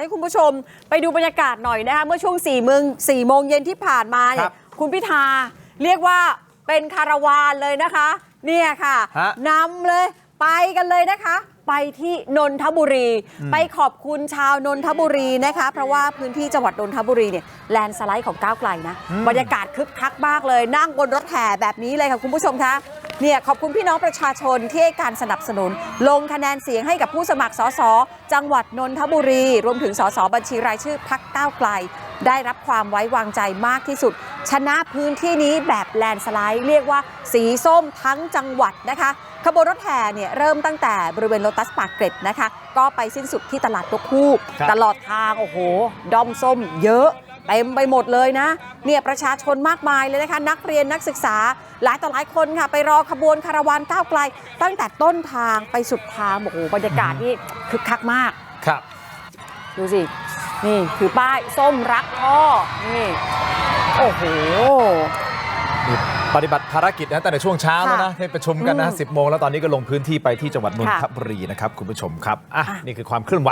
ให้คุณผู้ชมไปดูบรรยากาศหน่อยนะคะเมื่อช่วง4ี่โมงสี่โมงเย็นที่ผ่านมาเนี่ครัยบคุณพิธาเรียกว่าเป็นคาราวานเลยนะคะ เนี่ยค่ะฮะนำเลยไปกันเลยนะคะ ไปที่นนทบุรี ไปขอบคุณชาวนนทบุรีนะคะ เพราะว่าพื้นที่จังหวัดนนทบุรีเนี่ยแลนด์สไลด์ของก้าวไกลนะบรรยากาศคึกคักมากเลยนั่งบนรถแห่แบบนี้เลยค่ะคุณผู้ชมคะ เนี่ยขอบคุณพี่น้องประชาชนที่ให้การสนับสนุน ลงคะแนนเสียงให้กับผู้สมัครสสจังหวัดนนทบุรี รวมถึงสสบัญชีรายชื่อพักก้าวไกล ได้รับความไว้วางใจมากที่สุด ชนะพื้นที่นี้แบบแลนด์สไลด์ เรียกว่าสีส้มทั้งจังหวัดนะคะขบวนรถแห่เนี่ยเริ่มตั้งแต่บริเวณโลตัสปากเกร็ดนะคะ ก็ไปสิ้นสุดที่ตลาดนกฮูกครับตลอดทางโอ้โหด้อมส้มเยอะ เต็มไปหมดเลยนะเนี่ยประชาชนมากมายเลยนะคะนักเรียนนักศึกษาหลายต่อหลายคนค่ะ ไปรอขบวนคาราวานก้าวไกล ตั้งแต่ต้นทางไปสุดทางโอ้โหบรรยากาศนี่คึกคักมากครับ ดูสิ นี่คือป้ายส้มรักพ่อนี่โอ้โหนี่ปฏิบัติภารกิจนะแต่ในช่วงเช้าแล้วนะค่ะที่ประชุมกันนะอืม10โมงแล้วตอนนี้ก็ลงพื้นที่ไปที่จังหวัดนนค่ะทบุรีนะครับคุณผู้ชมครับอะอะนี่คือความเคลื่อนไหว